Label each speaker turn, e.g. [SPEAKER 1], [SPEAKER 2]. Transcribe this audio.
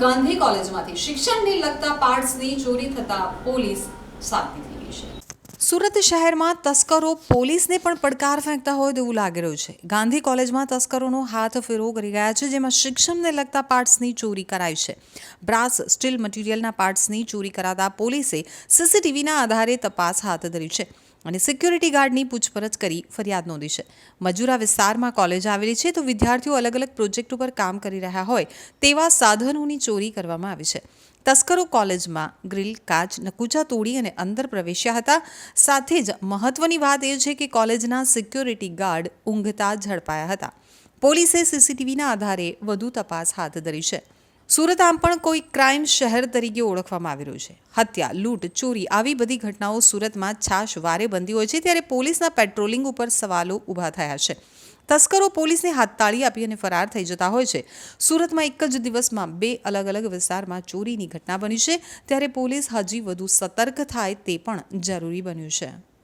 [SPEAKER 1] ગાંધી કોલેજમાંથી શિક્ષણને લગતા પાર્ટ્સની ચોરી થતા પોલીસ સાબિત થઈ ગઈ છે. સુરત શહેરમાં તસ્કરો પોલીસને પણ પડકાર ફેંકતા હોય તેવું લાગી રહ્યું છે. ગાંધી કોલેજમાં તસ્કરોનો હાથ ફેરો કરી ગયા છે, જેમાં શિક્ષણને લગતા પાર્ટ્સની ચોરી કરાઈ છે. બ્રાસ સ્ટીલ મટીરિયલના પાર્ટ્સની ચોરી કરાતા પોલીસે સીસીટીવીના આધારે તપાસ હાથ ધરી છે. અને સિક્યોરિટી ગાર્ડની પૂછપરછ કરી ફરિયાદ નોંધી છે. મજૂરા વિસ્તારમાં કોલેજ આવેલી છે તો વિદ્યાર્થીઓ અલગ અલગ પ્રોજેક્ટ ઉપર કામ કરી રહ્યા હોય તેવા સાધનોની ચોરી કરવામાં આવી છે. તસ્કરો કોલેજમાં ગ્રીલ, કાચ, નકુચા તોડી અને અંદર પ્રવેશ્યા હતા. સાથે જ મહત્વની વાત એ છે કે કોલેજના સિક્યોરિટી ગાર્ડ ઊંઘતા ઝડપાયા હતા. પોલીસે સીસીટીવીના આધારે વધુ તપાસ હાથ ધરી છે. સુરત આમ પણ કોઈ ક્રાઇમ શહેર તરીકે ઓળખવામાં આવી રહ્યું છે. હત્યા, લૂંટ, ચોરી આવી બધી ઘટનાઓ સુરતમાં છાશ વારે બનતી હોય છે ત્યારે પોલીસના પેટ્રોલિંગ ઉપર સવાલો ઊભા થયા છે. તસ્કરો પોલીસને હાથતાળી આપી અને ફરાર થઈ જતા હોય છે. સુરતમાં એક જ દિવસમાં બે અલગ અલગ વિસ્તારમાં ચોરીની ઘટના બની છે. ત્યારે પોલીસ હજી વધુ સતર્ક થાય તે પણ જરૂરી બન્યું છે.